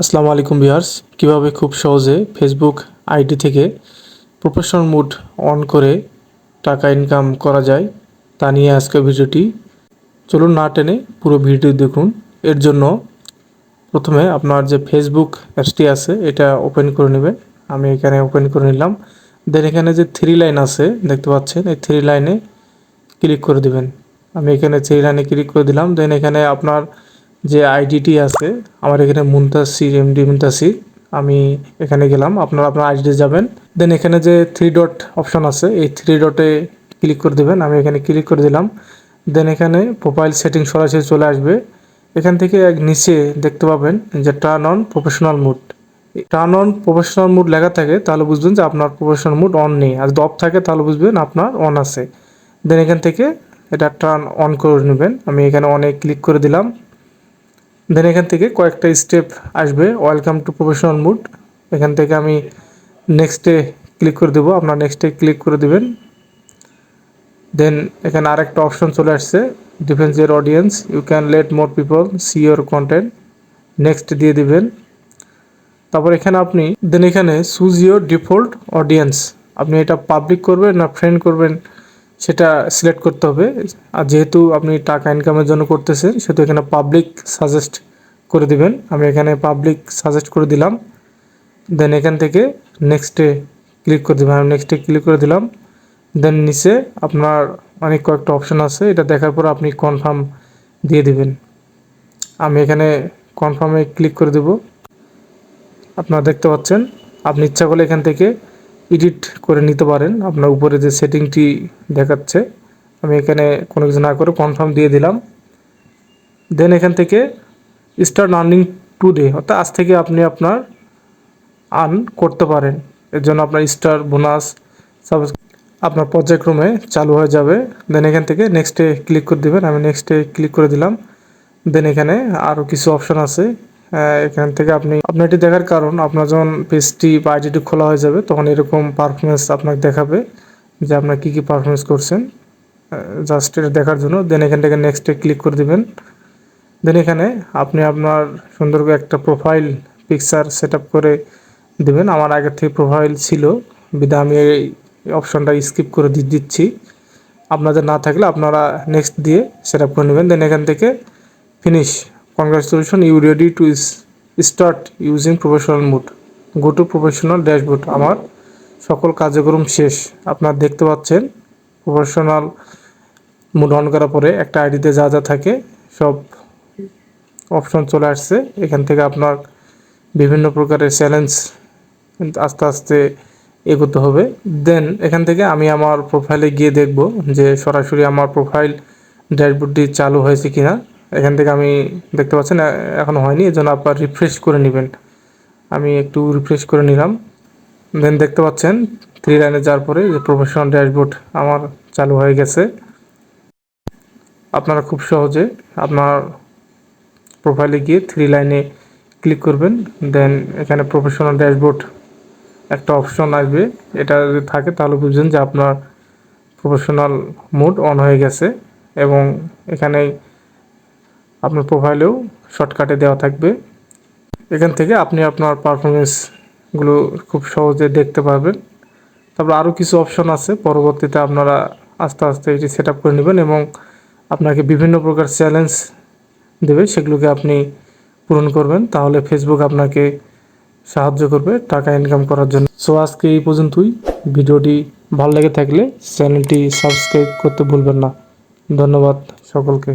আসসালামু আলাইকুম ভিউয়ার্স। কীভাবে খুব সহজে ফেসবুক আইডি থেকে প্রফেশনাল মুড অন করে টাকা ইনকাম করা যায় তা নিয়ে আজকের ভিডিওটি। চলুন না টেনে পুরো ভিডিও দেখুন। এর জন্য প্রথমে আপনার যে ফেসবুক অ্যাপসটি আছে, এটা ওপেন করে নেবেন। আমি এখানে ওপেন করে নিলাম। দেন এখানে যে থ্রি লাইন আছে, দেখতে পাচ্ছেন, এই থ্রি লাইনে ক্লিক করে দিবেন। আমি এখানে থ্রি লাইনে ক্লিক করে দিলাম। দেন এখানে আপনার যে আইডিটি আছে, আমার এখানে মুন্তাসির এমডি মুন্তাসির আমি এখানে গেলাম। আপনারা আপনার আইডি যাবেন। দেন এখানে যে থ্রি ডট অপশন আছে, এই থ্রি ডটে ক্লিক করে দেবেন। আমি এখানে ক্লিক করে দিলাম। দেন এখানে প্রোফাইল সেটিং সরাসরি চলে আসবে। এখান থেকে এক নিচে দেখতে পাবেন যে turn on professional mode turn on professional mode লেখা থাকে, তাহলে বুঝবেন যে আপনার প্রফেশনাল মুড অন নেই। আর যদি অফ থাকে, তাহলে বুঝবেন আপনার অন আছে। দেন এখান থেকে এটা টার্ন অন করে নেবেন। আমি এখানে অনেক ক্লিক করে দিলাম। দেন এখান থেকে কয়েকটা স্টেপ আসবে। ওয়েলকাম টু প্রফেশনাল মুড এখান থেকে আমি নেক্সটে ক্লিক করে দেবো। আপনার নেক্সটে ক্লিক করে দেবেন। দেন এখানে আরেকটা অপশন চলে আসছে। Define your audience you can let more people see your content next দিয়ে দিবেন। তারপর এখানে আপনি দেন এখানে সুজ ইউর ডিফল্ট অডিয়েন্স আপনি এটা পাবলিক করবেন না ফ্রেন্ড করবেন। সেটা সিলেক্ট করতে হবে। আর যেহেতু আপনি টাকা ইনকামের জন্য করতেছেন, সেহেতু এখানে পাবলিক সাজেস্ট করে দিবেন। আমি এখানে পাবলিক সাজেস্ট করে দিলাম। দেন এখান থেকে নেক্সটে ক্লিক করে দেবেন। আমি নেক্সটে ক্লিক করে দিলাম। দেন নিচে আপনার অনেক কয়েকটা অপশন আছে। এটা দেখার পর আপনি কনফার্ম দিয়ে দিবেন। আমি এখানে কনফার্মে ক্লিক করে দেব। আপনারা দেখতে পাচ্ছেন। আপনি ইচ্ছা করলে এখান থেকে এডিট করে নিতে পারেন। আপনার উপরে যে সেটিংটি দেখাচ্ছে, আমি এখানে কোনো কিছু না করে কনফার্ম দিয়ে দিলাম। দেন এখান থেকে স্টার্ট আর্নিং টুডে অর্থাৎ আজ থেকে আপনি আপনার আর্ন করতে পারেন। এর জন্য আপনার স্টার বোনাস আপনার পর্যায়ক্রমে চালু হয়ে যাবে। দেন এখান থেকে নেক্সটে ক্লিক করে দেবেন, আমি নেক্সটে ক্লিক করে দিলাম। দেন এখানে আরও কিছু অপশন আছে। এখান থেকে আপনি, আপনার এটি দেখার কারণ, আপনার যখন পেজটি বা আইডিটি খোলা হয়ে যাবে, তখন এরকম পারফরমেন্স আপনাকে দেখাবে যে আপনার কী কী পারফরমেন্স করছেন। জাস্ট এটা দেখার জন্য। দেন এখান থেকে নেক্সটে ক্লিক করে দিবেন। দেন এখানে আপনি আপনার সুন্দর করে একটা প্রোফাইল পিকচার সেট করে দেবেন। আমার আগের থেকে প্রোফাইল ছিল, বিধা আমি এই অপশনটা স্কিপ করে দিচ্ছি। আপনাদের না থাকলে আপনারা নেক্সট দিয়ে সেট করে নেবেন। দেন এখান থেকে finish congratulation you ready to start using professional mode go to professional dashboard আমার সকল কার্যক্রম শেষ। আপনারা দেখতে পাচ্ছেন প্রফেশনাল মুড অন করার পরে একটা আইডিতে যা যা থাকে, সব অপশন চলে আসছে। এখান থেকে আপনার বিভিন্ন প্রকারের চ্যালেঞ্জ আস্তে আস্তে এগোতে হবে। দেন এখান থেকে আমি আমার প্রোফাইলে গিয়ে দেখব যে সরাসরি আমার প্রোফাইল ড্যাশবোর্ডটি চালু হয়েছে কিনা। এখান থেকে আমি দেখতে পাচ্ছেন, এ- এখনও হয়নি, এই জন্য আপনার রিফ্রেশ করে নেবেন। আমি একটু রিফ্রেশ করে নিলাম। দেন দেখতে পাচ্ছেন থ্রি লাইনে যাওয়ার পরে যে প্রফেশনাল ড্যাশবোর্ড আমার চালু হয়ে গেছে। আপনারা খুব সহজে আপনার প্রোফাইলে গিয়ে থ্রি লাইনে ক্লিক করবেন। দেন এখানে প্রফেশনাল ড্যাশবোর্ড একটা অপশন আসবে। এটা যদি থাকে, তাহলে বুঝবেন যে আপনার প্রফেশনাল মোড অন হয়ে গেছে এবং এখানে আপনার প্রোফাইলেও শর্টকাটে দেওয়া থাকবে। এখান থেকে আপনি আপনার পারফরমেন্সগুলো খুব সহজে দেখতে পারবেন। তারপর আরও কিছু অপশন আছে, পরবর্তীতে আপনারা আস্তে আস্তে এটি সেট করে নেবেন এবং আপনাকে বিভিন্ন প্রকার চ্যালেঞ্জ দেবে, সেগুলোকে আপনি পূরণ করবেন। তাহলে ফেসবুক আপনাকে সাহায্য করবে টাকা ইনকাম করার জন্য। সো আজকে এই পর্যন্তই। ভিডিওটি ভালো লেগে থাকলে চ্যানেলটি সাবস্ক্রাইব করতে ভুলবেন না। ধন্যবাদ সকলকে।